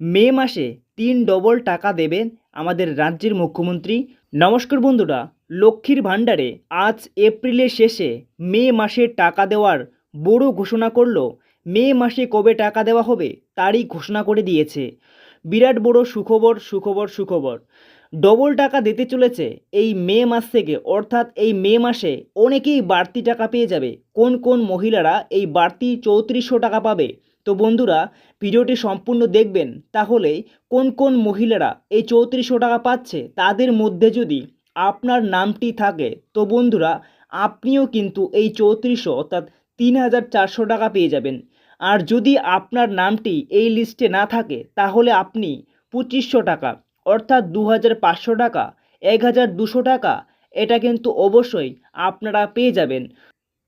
মে মাসে তিন ডবল টাকা দেবেন আমাদের রাজ্যের মুখ্যমন্ত্রী। নমস্কার বন্ধুরা, লক্ষ্মীর ভাণ্ডারে আজ এপ্রিলের শেষে মে মাসে টাকা দেওয়ার বড় ঘোষণা করল। মে মাসে কবে টাকা দেওয়া হবে তারই ঘোষণা করে দিয়েছে। বিরাট বড় সুখবর সুখবর সুখবর। ডবল টাকা দিতে চলেছে এই মে মাস থেকে, অর্থাৎ এই মে মাসে অনেকেই বাড়তি টাকা পেয়ে যাবে। কোন কোন মহিলারা এই বাড়তি চৌত্রিশশো টাকা পাবে তো বন্ধুরা, ভিডিওটি সম্পূর্ণ দেখবেন। তাহলে কোন কোন মহিলারা এই চৌত্রিশশো টাকা পাচ্ছে তাদের মধ্যে যদি আপনার নামটি থাকে, তো বন্ধুরা, আপনিও কিন্তু এই চৌত্রিশশো অর্থাৎ তিন হাজার চারশো টাকা পেয়ে যাবেন। আর যদি আপনার নামটি এই লিস্টে না থাকে, তাহলে আপনি পঁচিশশো টাকা অর্থাৎ দু হাজার পাঁচশো টাকা, এক হাজার দুশো টাকা, এটা কিন্তু অবশ্যই আপনারা পেয়ে যাবেন।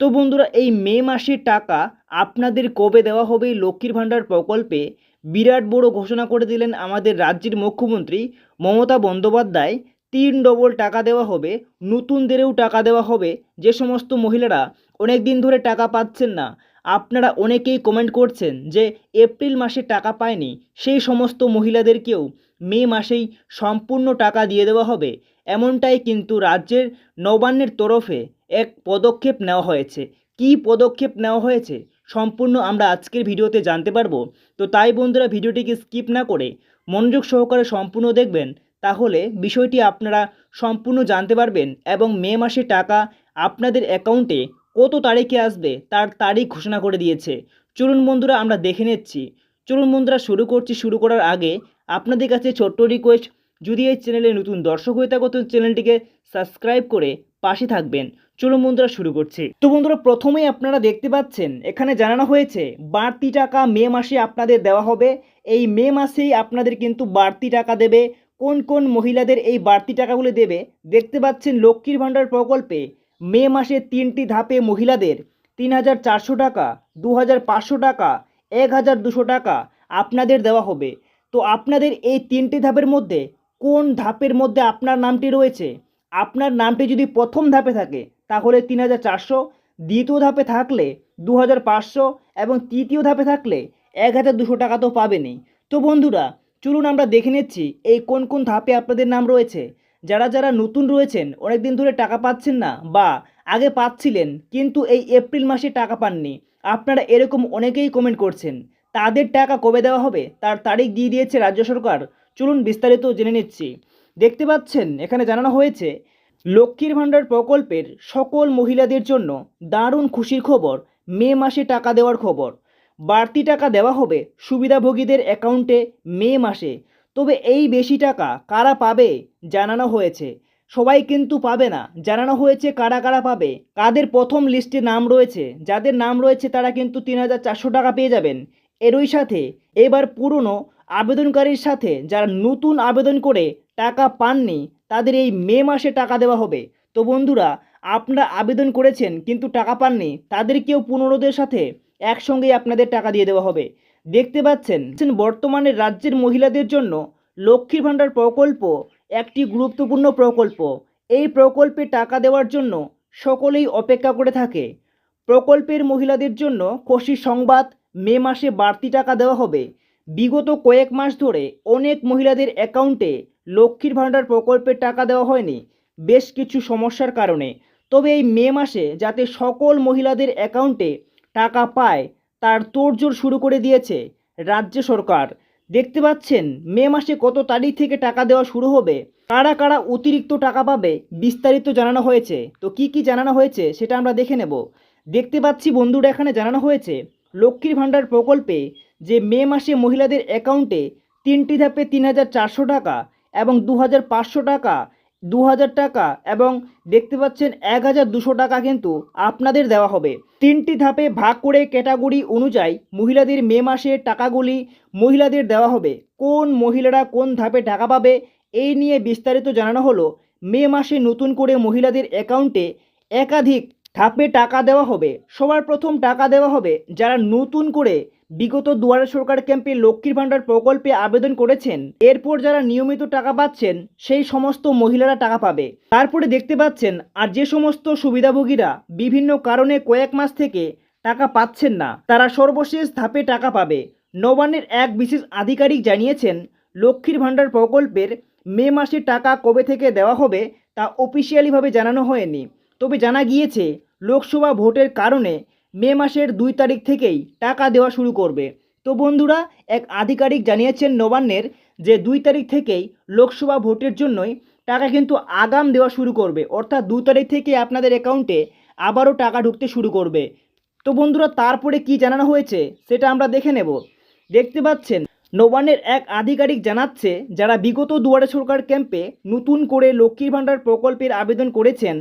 তো বন্ধুরা, এই মে মাসের টাকা আপনাদের কবে দেওয়া হবে লক্ষ্মীর ভাণ্ডার প্রকল্পে? বিরাট বড় ঘোষণা করে দিলেন আমাদের রাজ্যের মুখ্যমন্ত্রী মমতা বন্দ্যোপাধ্যায়। তিন ডবল টাকা দেওয়া হবে, নতুনদেরও টাকা দেওয়া হবে। যে সমস্ত মহিলারা অনেক দিন ধরে টাকা পাচ্ছেন না, আপনারা অনেকেই কমেন্ট করছেন যে এপ্রিল মাসে টাকা পায়নি, সেই সমস্ত মহিলাদেরকেও মে মাসেই সম্পূর্ণ টাকা দিয়ে দেওয়া হবে। এমনটাই কিন্তু রাজ্যের নবান্নের তরফে এক পদক্ষেপ নেওয়া হয়েছে। কী পদক্ষেপ নেওয়া হয়েছে? সম্পূর্ণ আমরা আজকের ভিডিওতে জানতে পারব। তো তাই বন্ধুরা, ভিডিওটিকে স্কিপ না করে মনোযোগ সহকারে সম্পূর্ণ দেখবেন। তাহলে বিষয়টি আপনারা সম্পূর্ণ জানতে পারবেন এবং মে মাসে টাকা আপনাদের অ্যাকাউন্টে কত তারিখে আসবে তার তারিখ ঘোষণা করে দিয়েছে। চলুন বন্ধুরা, আমরা দেখে নিচ্ছি। চলুন বন্ধুরা, শুরু করছি। শুরু করার আগে আপনাদের কাছে ছোট্ট রিকোয়েস্ট যদি এই চ্যানেলে নতুন দর্শক হয়ে থাকো, তো চ্যানেলটিকে সাবস্ক্রাইব করে পাশে থাকবেন। চলুন বন্ধুরা শুরু করছি। তো বন্ধুরা, প্রথমেই আপনারা দেখতে পাচ্ছেন, এখানে জানানো হয়েছে, বাড়তি টাকা মে মাসে আপনাদের দেওয়া হবে। এই মে মাসেই আপনাদের কিন্তু বাড়তি টাকা দেবে। কোন কোন মহিলাদের এই বাড়তি টাকাগুলো দেবে? দেখতে পাচ্ছেন লক্ষ্মীর ভাণ্ডার প্রকল্পে মে মাসে তিনটি ধাপে মহিলাদের তিন হাজার চারশো টাকা, দু হাজার পাঁচশো টাকা, এক হাজার দুশো টাকা আপনাদের দেওয়া হবে। তো আপনাদের এই তিনটি ধাপের মধ্যে কোন ধাপের মধ্যে আপনার নামটি রয়েছে? আপনার নামটি যদি প্রথম ধাপে থাকে তাহলে তিন হাজার চারশো, দ্বিতীয় ধাপে থাকলে দু হাজার পাঁচশো এবং তৃতীয় ধাপে থাকলে এক হাজার দুশো টাকা তো পাবেনই। তো বন্ধুরা, চলুন আমরা দেখে নিচ্ছি এই কোন কোন ধাপে আপনাদের নাম রয়েছে। যারা যারা নতুন রয়েছেন অনেক দিন ধরে টাকা পাচ্ছেন না বা আগে পাচ্ছিলেন কিন্তু এই এপ্রিল মাসে টাকা পাননি, আপনারা এরকম অনেকেই কমেন্ট করছেন। তাদের টাকা কবে দেওয়া হবে, তার তারিখ দিয়ে দিয়েছে রাজ্য সরকার। চলুন বিস্তারিত জেনে নিচ্ছি। দেখতে পাচ্ছেন, এখানে জানানো হয়েছে লক্ষ্মীর ভাণ্ডার প্রকল্পের সকল মহিলাদের জন্য দারুণ খুশির খবর, মে মাসে টাকা দেওয়ার খবর। বাড়তি টাকা দেওয়া হবে সুবিধাভোগীদের অ্যাকাউন্টে মে মাসে। তবে এই বেশি টাকা কারা পাবে জানানো হয়েছে। সবাই কিন্তু পাবে না। জানানো হয়েছে কারা কারা পাবে। কাদের প্রথম লিস্টে নাম রয়েছে, যাদের নাম রয়েছে তারা কিন্তু তিন হাজার চারশো টাকা পেয়ে যাবেন। এরই সাথে এবার পুরনো আবেদনকারীর সাথে যারা নতুন আবেদন করে টাকা পাননি তাদের এই মে মাসে টাকা দেওয়া হবে। তো বন্ধুরা, আপনারা আবেদন করেছেন কিন্তু টাকা পাননি তাদেরকেও পুনরোদের সাথে একসঙ্গেই আপনাদের টাকা দিয়ে দেওয়া হবে। দেখতে পাচ্ছেন, বর্তমানে রাজ্যের মহিলাদের জন্য লক্ষ্মীর ভাণ্ডার প্রকল্প একটি গুরুত্বপূর্ণ প্রকল্প। এই প্রকল্পে টাকা দেওয়ার জন্য সকলেই অপেক্ষা করে থাকে। প্রকল্পের মহিলাদের জন্য খুশি সংবাদ, মে মাসে বাড়তি টাকা দেওয়া হবে। বিগত কয়েক মাস ধরে অনেক মহিলাদের অ্যাকাউন্টে লক্ষ্মীর ভাণ্ডার প্রকল্পের টাকা দেওয়া হয়নি। বেশ কিছু সমস্যার কারণে। তবে এই মে মাসে যাতে সকল মহিলাদের অ্যাকাউন্টে টাকা পায়, তার তোড়জোড় শুরু করে দিয়েছে রাজ্য সরকার। দেখতে পাচ্ছেন, মে মাসে কত তারিখ থেকে টাকা দেওয়া শুরু হবে, কারা কারা অতিরিক্ত টাকা পাবে বিস্তারিত জানানো হয়েছে। তো কি কি জানানো হয়েছে সেটা আমরা দেখে নেব। দেখতে পাচ্ছি বন্ধুরা, এখানে জানানো হয়েছে, লক্ষ্মীর ভাণ্ডার প্রকল্পে যে মে মাসে মহিলাদের অ্যাকাউন্টে তিনটি ধাপে তিন হাজার চারশো টাকা এবং দু হাজার পাঁচশো টাকা দু হাজার টাকা এবং দেখতে পাচ্ছেন এক হাজার দুশো টাকা কিন্তু আপনাদের দেওয়া হবে। তিনটি ধাপে ভাগ করে ক্যাটাগরি অনুযায়ী মহিলাদের মে মাসে টাকাগুলি মহিলাদের দেওয়া হবে। কোন মহিলারা কোন ধাপে টাকা পাবে, এই নিয়ে বিস্তারিত জানানো হলো। মে মাসে নতুন করে মহিলাদের অ্যাকাউন্টে একাধিক ধাপে টাকা দেওয়া হবে। সবার প্রথম টাকা দেওয়া হবে যারা নতুন করে বিগত দুয়ারে সরকার ক্যাম্পে লক্ষ্মীর ভাণ্ডার প্রকল্পে আবেদন করেছেন। এরপর যারা নিয়মিত টাকা পাচ্ছেন, সেই সমস্ত মহিলারা টাকা পাবে। তারপরে দেখতে পাচ্ছেন, আর যে সমস্ত সুবিধাভোগীরা বিভিন্ন কারণে কয়েক মাস থেকে টাকা পাচ্ছেন না, তারা সর্বশেষ ধাপে টাকা পাবে। নবান্নের এক বিশেষ আধিকারিক জানিয়েছেন, লক্ষ্মীর ভাণ্ডার প্রকল্পের মে মাসে টাকা কবে থেকে দেওয়া হবে তা অফিসিয়ালিভাবে জানানো হয়নি। তবে জানা গিয়েছে, লোকসভা ভোটের কারণে মে মাসের দুই তারিখ থেকেই টাকা দেওয়া শুরু করবে। তো বন্ধুরা, এক আধিকারিক জানিয়েছেন নবান্নের যে দুই তারিখ থেকেই লোকসভা ভোটের জন্যই টাকা কিন্তু আগাম দেওয়া শুরু করবে। অর্থাৎ দু তারিখ থেকে আপনাদের অ্যাকাউন্টে আবারও টাকা ঢুকতে শুরু করবে। তো বন্ধুরা, তারপরে কি জানানো হয়েছে সেটা আমরা দেখে নেব। দেখতে পাচ্ছেন, নবান্নের এক আধিকারিক জানাচ্ছে, যারা বিগত দুয়ারে সরকার ক্যাম্পে নতুন করে লক্ষ্মীর ভাণ্ডার প্রকল্পের আবেদন করেছেন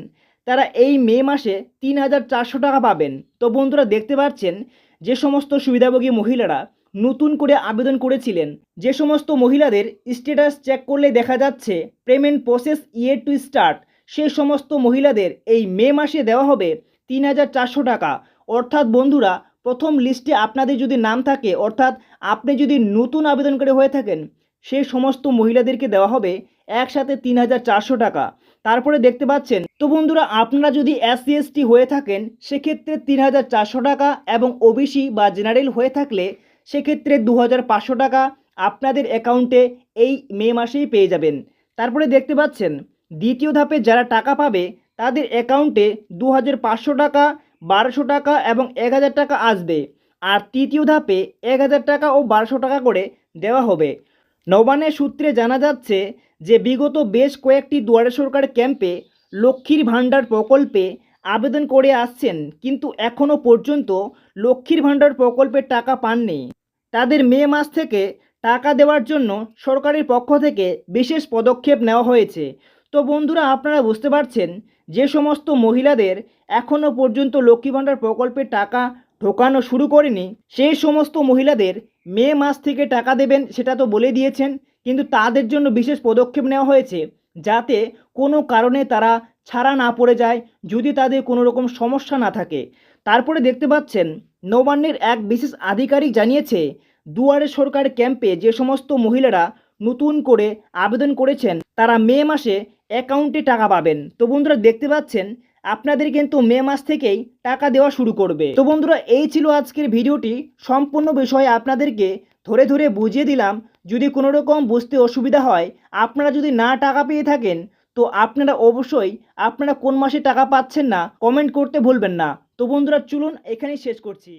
তারা এই মে মাসে তিন হাজার চারশো টাকা পাবেন। তো বন্ধুরা, দেখতে পাচ্ছেন যে সমস্ত সুবিধাভোগী মহিলারা নতুন করে আবেদন করেছিলেন। যে সমস্ত মহিলাদের স্ট্যাটাস চেক করলে দেখা যাচ্ছে payment process yet to start সেই সমস্ত মহিলাদের এই মে মাসে দেওয়া হবে তিন হাজার চারশো টাকা। অর্থাৎ বন্ধুরা, প্রথম লিস্টে আপনাদের যদি নাম থাকে, অর্থাৎ আপনি যদি নতুন আবেদনকারী হয়ে থাকেন সেই সমস্ত মহিলাদেরকে দেওয়া হবে একসাথে তিন হাজার চারশো টাকা। তারপরে দেখতে পাচ্ছেন, তো বন্ধুরা আপনারা যদি এসসি এসটি হয়ে থাকেন, সেক্ষেত্রে তিন হাজার চারশো টাকা এবং ওবিসি বা জেনারেল হয়ে থাকলে সেক্ষেত্রে দু হাজার পাঁচশো টাকা আপনাদের অ্যাকাউন্টে এই মে মাসেই পেয়ে যাবেন। তারপরে দেখতে পাচ্ছেন, দ্বিতীয় ধাপে যারা টাকা পাবে, তাদের অ্যাকাউন্টে দু হাজার পাঁচশো টাকা, বারোশো টাকা এবং এক হাজার টাকা আসবে। আর তৃতীয় ধাপে এক হাজার টাকা ও বারোশো টাকা করে দেওয়া হবে। নবানের সূত্রে জানা যাচ্ছে যে বিগত বেশ কয়েকটি দুয়ারে সরকার ক্যাম্পে লক্ষ্মীর ভাণ্ডার প্রকল্পে আবেদন করে আসছেন, কিন্তু এখনও পর্যন্ত লক্ষ্মীর ভাণ্ডার প্রকল্পের টাকা পাননি। তাদের মে মাস থেকে টাকা দেওয়ার জন্য সরকারের পক্ষ থেকে বিশেষ পদক্ষেপ নেওয়া হয়েছে। তো বন্ধুরা, আপনারা বুঝতে পারছেন, যে সমস্ত মহিলাদের এখনও পর্যন্ত লক্ষ্মী ভাণ্ডার প্রকল্পের টাকা ঢোকানো শুরু করেনি, সেই সমস্ত মহিলাদের মে মাস থেকে টাকা দেবেন সেটা তো বলে দিয়েছেন, কিন্তু তাদের জন্য বিশেষ পদক্ষেপ নেওয়া হয়েছে যাতে কোনো কারণে তারা ছাড়া না পড়ে যায় যদি তাদের কোনো রকম সমস্যা না থাকে। তারপরে দেখতে পাচ্ছেন, নবান্নের এক বিশেষ আধিকারিক জানিয়েছে, দুয়ারে সরকার ক্যাম্পে যে সমস্ত মহিলারা নতুন করে আবেদন করেছেন, তারা মে মাসে অ্যাকাউন্টে টাকা পাবেন। তো বন্ধুরা দেখতে পাচ্ছেন আপনাদের কিন্তু মে মাস থেকেই টাকা দেওয়া শুরু করবে। তো বন্ধুরা, এই ছিল আজকের ভিডিওটি। সম্পূর্ণ বিষয়ে আপনাদেরকে ধরে ধরে বুঝিয়ে দিলাম, যদি কোনো রকম বুঝতে অসুবিধা হয়, আপনারা যদি না টাকা পেয়ে থাকেন, তো আপনারা অবশ্যই আপনারা কোন মাসে টাকা পাচ্ছেন না, কমেন্ট করতে ভুলবেন না। তো বন্ধুরা, চলুন এখানেই শেষ করছি।